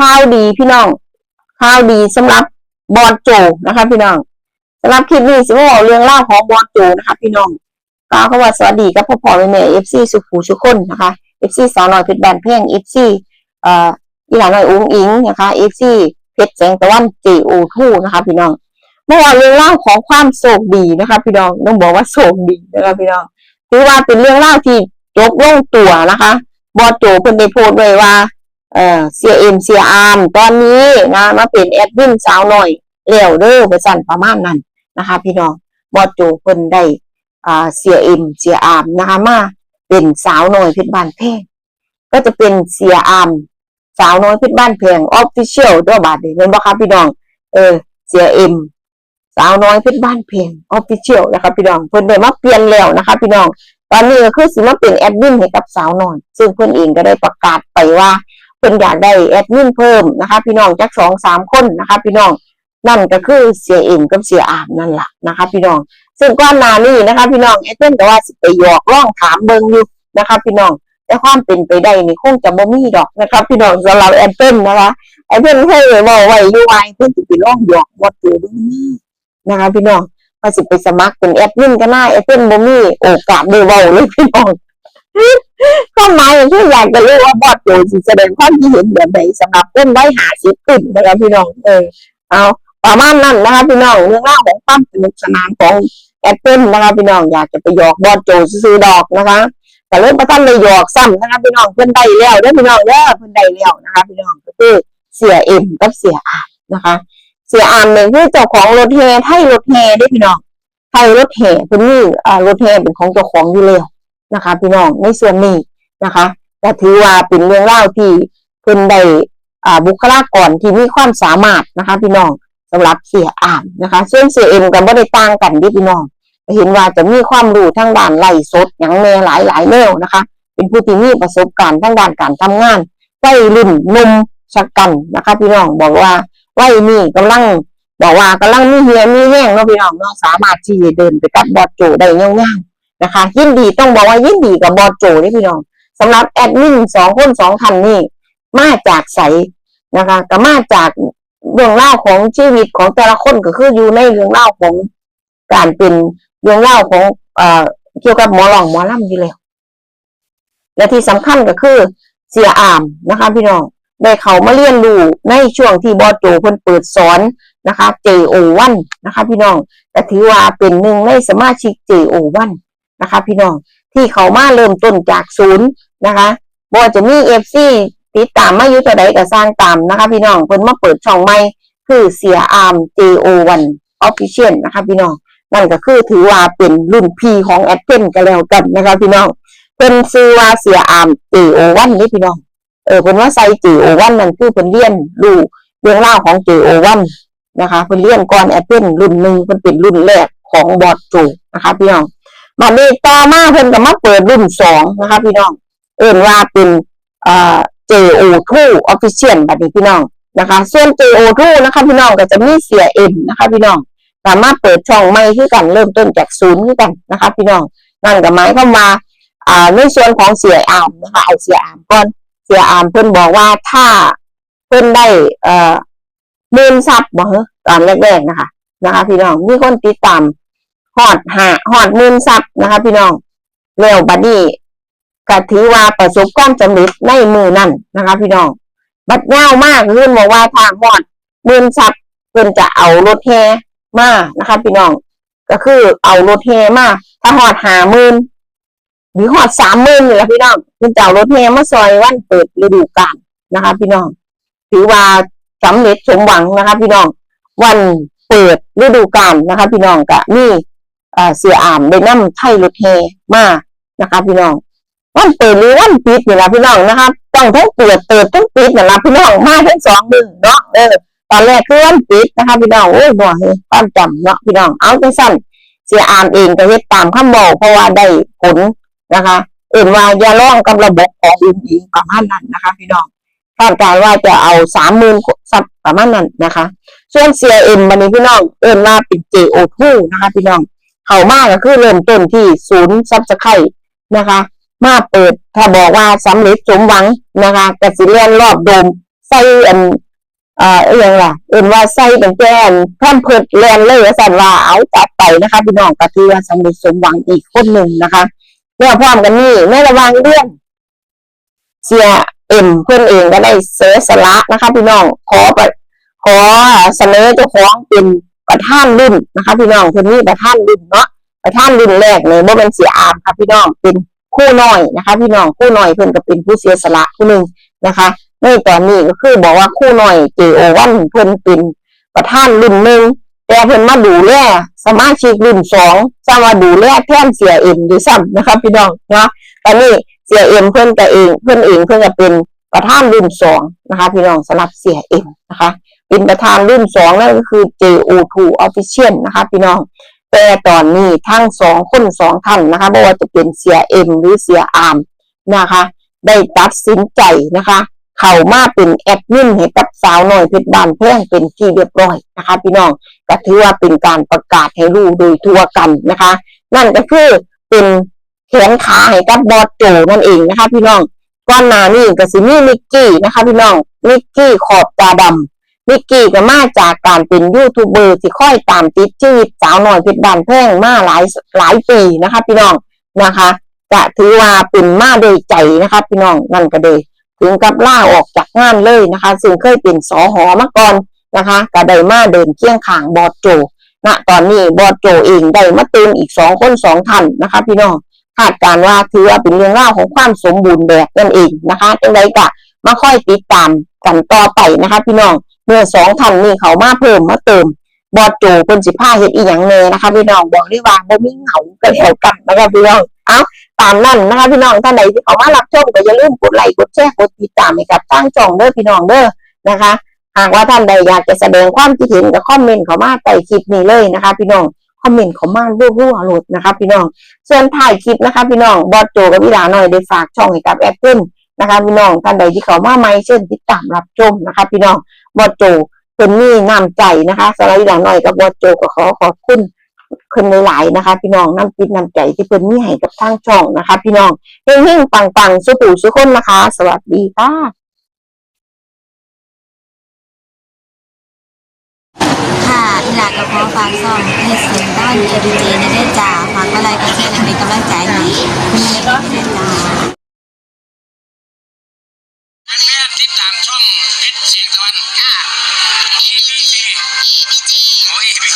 ข่าวดีพี่น้องข่าวดีสำหรับบอลโจนะคะ พี่น้องสำหรับคลิปนี้สิมาบอกเรื่องเล่าของบอลโจนะคะ พี่น้องกล่าวคำว่าสวัสดีกับพ่อพ่อแม่แม่เอฟซีสุขูสุขคนนะคะเอฟซีสาวน้อยเพชรแบนเพ่งเอฟซีเอ่ออีหลานน้อยอุ้งอิงนะคะเอฟซีเพชรแสงตะวันเจโอทูนะคะพี่น้องเมื่อวานเรื่องเล่าของความโชคดีนะคะ พี่น้องต้องบอกว่าโชคดีนะคะพี่น้องถือว่าเป็นเรื่องเล่าที่จบลงตัวนะคะบอโจเพิ่นได้โพสต์ไว้ว่า เอ่อเสียเอ็มเสียอาร์มตอนนี้นะมาเป็นแอดมินสาวหน่อยแล้วเด้อไปสั่นประมาณนั้นนะคะ พี่น้องบอโจเพิ่นได้อ่าเสียเอ็มเสียอาร์มนะคะมาเป็นสาวหน้อยเพชรบ้านแพงก็จะเป็นเสียอาร์มสาวน้อยเพชรบ้านแพงออฟฟิเชียลด้วยบาทนี้เห็นบ่คะพี่น้องเออเสียเอ็มสาวน้อยเพชรบ้านแพงออฟฟิเชียลนะคะพี่น้องเพิ่นได้มาเปลี่ยนแล้วนะคะ พี่น้องตอนนี้ก็คือสิมาเป็นแอดมินให้กับสาวน้อยซึ่งเพิ่นเองก็ได้ประกาศไปว่า เพิ่นอยากได้แอดมินเพิ่มนะคะ พี่น้องจักสองสามคนนะคะ พี่น้องนั่นก็คือเสียเอ็มกับเสียอามนั่นแหละนะคะ พี่น้อง ซึ่งก่อนหน้านี้นะคะ พี่น้องแอดเพิ่นก็ว่าสิไปหยอกล่องถามเบิงอยู่นะคะ พี่น้องแต่ความเป็นไปได้นี่คงจะบ่มีดอกนะคะพี่น้องสำหรับแอดเพิ่นนะคะแอดเพิ่นเคยบอกไว้ยู่ว่เพิ่นสิไปล่องหยอกบ่ตัวบิ่งนะคะ พี่น้องว่าสิไปสมัครเป็นแอดมินก็น่าแอดเพิ่นบ่มีโอกาสได้เว้าเลยพี่น้อง ความหมายก็คืออยากจะรู้ว่าบอดโจสิแสดงความคิดเห็นแบบไหนสำหรับเพื่อนไว้หาสิบขึ้นนะครับพี่น้องเออเอาประมาณนั้นนะคะพี่น้องเรื่องราวของความสนุกสนานของแอปเปิลนะคะพี่น้องอยากจะไปหยอกบอดโจซื้อดอกนะคะแต่เริ่มประทันเลยหยอกซ้ำนะคะพี่น้องเพื่อนได้แล้วเด้อพี่น้องเด้อเพื่อนได้แล้วนะคะพี่น้องก็คือเสียเอ็มกับเสียอามนะคะ เสียอามเนี่ยคือเจ้าของรถแห่ไทยรถแห่เด้พี่น้องไทยรถแห่เพิ่นมีอ่ารถแห่เป็นของเจ้าของอยู่แล้ว นะคะ พี่น้องในส่วนนี้นะคะก็ถือว่าเป็นเรื่องเล่าที่เพิ่นได้บุคลากรที่มีความสามารถนะคะ พี่น้องสำหรับเสียอ่านนะคะส่วนเสียเอ็มกับบ่ได้ต่างกันด้พี่น้องเห็นว่าจะมีความรู้ทั้งด้านไล่สดอย่างแน่หลายหลายแนวนะคะ เป็นผู้ที่มีประสบการณ์ทั้งด้านการทำงานวัยรุ่นนุ่มชะกันนะคะ พี่น้องบอกว่าวัยนี้กำลังบอกว่ากำลังมีเฮียมีแห้งเนาะพี่น้องเนาะสามารถที่จะเดินไปกับบอดโจได้ง่ายๆ นะคะ ยินดีต้องบอกว่ายินดีกับบอโจนี่พี่น้องสำหรับแอดมินสองคนสองท่านนี่มาจากใสนะคะก็มาจากเรื่องเล่าของชีวิตของแต่ละคนก็คืออยู่ในเรื่องเล่าของการเป็นเรื่องเล่าของเอ่อเกี่ยวกับหมอหลองหมอลำอยู่แล้ว และที่สำคัญก็คือเสียอามนะคะ พี่น้องได้เขามาเรียนรู้ในช่วงที่บอโจเพิ่นเปิดสอนนะคะ JO1 นะคะ พี่น้องก็ถือว่าเป็นหนึ่งในสมาชิก JO1 นะคะ พี่น้องที่เขามาเริ่มต้นจากศูนย์นะคะบ่จะมีเอฟซีติดตามมาอยู่ตัวใดก็สร้างตามนะคะ พี่น้องเพิ่นมาเปิดช่องใหม่คือเสียอาร์ม JO1 Official นะคะ พี่น้องนั่นก็คือถือว่าเป็นรุ่นพีของแอดเทนก็แล้วกันนะคะ พี่น้องเพิ่นซื้อว่าเสียอาร์ม JO1 นี่พี่น้องเออเพิ่นว่าใส่ JO1 นั่นคือเพิ่นเรียนรู้เรื่องราวของ JO1 นะคะเพิ่นเรียนก่อนแอดเทนรุ่นหนึ่งเพิ่นเป็นรุ่นแรกของบอดจูนะคะ พี่น้อง บัดนี้ต่อมาเพิ่นก็มาเปิดรุ่นสองนะคะพี่น้อง เอิ่นว่าเป็นอ่า JO2 Official บัดนี้พี่น้องนะคะ ส่วน JO2 นะคะพี่น้องก็จะมีเสียเอ็มนะคะพี่น้องสามารถเปิดช่องใหม่คือกันเริ่มต้นจากศูนย์คือกันนะคะ พี่น้องนั่นก็หมายความว่าอ่าในส่วนของเสียอามนะคะเอาเสียอามก่อนเสียอามเพิ่นบอกว่าถ้าเพิ่นได้เอ่อมื่นซับบ่เหรอตอนแรกๆนะคะนะคะ พี่น้องมีคนติดตาม หอดหาหอดมื่นซับนะคะ พี่น้องแล้วบัดนี้ก็ถือว่าประสบความสำเร็จในมือนั่นนะคะ พี่น้อง บัดเง่ามากเรื่องบอกว่าทางหอดมื่นซับเพิ่นจะเอารถแห่มานะคะ พี่น้อง ก็คือเอารถแห่มาถ้าหอดหามื่นหรือหอดสามมื่นนี่แหละพี่น้องเพิ่นจะเอารถแห่มาซอยวันเปิดฤดูกาลนะคะ พี่น้อง ถือว่าสำเร็จสมหวังนะคะ พี่น้อง วันเปิดฤดูกาลนะคะ พี่น้องกะมีอ่ เสียอามได้นำไทยรถแห่มานะคะพี่น้องวันเปิดหรือวันปิดนี่แหละพี่น้องนะครับต้องทั้งเปิดเปิดทั้งปิดนี่แหละพี่น้องมาทั้งสองมือเนาะเออตอนแรกคือวันปิดนะคะพี่น้องโอ้ยบ่เฮ้ความจำเนาะพี่น้องเอาจังสั้นเสียอามเองก็เฮ็ดตามคำบอกเพราะว่าได้ผลนะคะเอื่นว่าอย่าล่องกับระบบของอื่นอีกประมาณนั้นนะคะ พี่น้องคาดการณ์ว่าจะเอาสามหมื่นซับประมาณนั้นนะคะ ส่วนเสียเอ็มบันนี้พี่น้องเอื่นว่าเป็น JO2 นะคะ พี่น้อง เข้ามากก็คือเริ่มต้นที่ศูนย์ซับสไครนะคะ มาเปิดถ้าบอกว่าสำเร็จสมหวังนะคะกสิเลียนรอบโดมใส่อันอ่าเอียงล่ะเอ็นว่าใส่เป็นแกนพิ่มเพิดแลนเลยสันว่าเอาจัดไปนะคะพี่น้องก็ถือว่าสำเร็จสมหวังอีกคนหนึ่งนะคะแล้วพร้อมกันนี่ในระว่างเรื่องเสียเอ็มเพื่อนเองก็ได้เสียสละนะคะพี่น้องขอไปขอเสนอเจ้าของเป็น ประธานรุ่นนะคะ พี่น้องคนนี้ประธานรุ่นเนาะประธานรุ่นแรกเลยว่าเป็นเสียอามค่ะพี่น้องเป็นคู่น้อยนะคะ พี่น้องคู่น้อยเพื่อนก็เป็นผู้เสียสละผู้หนึ่งนะคะในตอนนี้ก็คือบอกว่าคู่น้อยเจโอวันเพื่อนเป็นประธานรุ่นหนึ่งแต่เพื่อนมาดูแลสมาชิกรุ่นสองจะมาดูแลแทนเสียเอ็มด้วยซ้ำนะคะ พี่น้องเนาะตอนนี้เสียเอ็มเพื่อนก็เองเพื่อนเองเพื่อนก็เป็นประธานรุ่นสองนะคะ พี่น้องสำหรับเสียเอ็มนะคะ เป็นประธานรุ่นสองนั่นก็คือ JO2 Official นะคะพี่น้อง แต่ตอนนี้ทั้งสองคนสองท่านนะคะไม่ว่าจะเป็นเสียเอ็มหรือเสียอาร์มนะคะ ได้ตัดสินใจนะคะ เข้ามาเป็นแอดมินให้กับสาวน้อยเพชรบานแพร่งเป็นที่เรียบร้อยนะคะพี่น้องก็ถือว่าเป็นการประกาศให้รู้โดยทั่วกันนะคะ นั่นก็คือเป็นแขนขาให้กับบอสโจนั่นเองนะคะ พี่น้องก้อนหนานี่ก็สิมีนิกกี้นะคะ พี่น้องนิกกี้ขอบตาดำ นิกกี้ก็มาจากการเป็นยูทูบเบอร์ที่ค่อยตามติดชีวิตสาวหน่อยเพชรบานแพ่งมาหลายหลายปีนะคะ พี่น้องนะคะจะถือว่าเป็นมาโดยใจนะคะ พี่น้องนั่นก็เลยถึงกับล่าออกจากงานเลยนะคะ ซึ่งเคยเป็นสอหอมาก่อนนะคะก็ได้มาเดินเคียงข้างบอสโจณตอนนี้บอสโจเองได้มาเติมอีกสองคนสองท่านนะคะ พี่น้องคาดการว่าถือว่าเป็นเรื่องเล่าวของความสมบูรณ์แบบนั่นเองนะคะจังไรก็มาค่อยติดตามกันต่อไปนะคะ พี่น้อง มื่อสองท่านนี้เขามาเพิ่มมาเติมบอดโจคนสิผ้าเฮ็ดอีหยังเนนะคะพี่น้องบอกได้ว่าบ่มีเหงาก็แล้วกันนะคะพี่น้องเอาตามนั้นนะคะพี่น้องท่านใดที่เขามารับชมก็อย่าลืมกดไลค์กดแชร์กดติดตามให้กับทางช่องเด้อพี่น้องเด้อนะคะหากว่าท่านใดอยากจะแสดงความคิดเห็นก็คอมเมนต์เขามาใต้คลิปนี้เลยนะคะ พี่น้องคอมเมนต์เขามารัวๆโหลดนะคะพี่น้องส่วนถ่ายคลิปนะคะ พี่น้องบอสโจกับพี่ดาหน่อยได้ฝากช่องให้กับแอปเปิลนะคะพี่น้องท่านใดที่เขามาใหม่เช่นติดตามรับชมนะคะ พี่น้อง บอโจเป็นมีน้ำใจนะคะสำหรับพี่าหน่อยกับบอโจก็ขอขอบคุณคนหลายๆนะคะ พี่น้องน้ำจิตน้ำใจที่เพิ่นมีให้กับทางช่องนะคะ พี่น้องเฮงๆปังๆสุขุสุขคนนะคะ สวัสดีค่ะค่ะอีหลากับพ่อฟางซ่อมให้เสียงด้านเอดีเจในได้จ่าฝากอะไรก็เช่นเป็นกำลังใจให้มีก็เป็นจ่าแม่ติดตา เพชรเชียงตะวันค่ะ EPG โอ้ EPG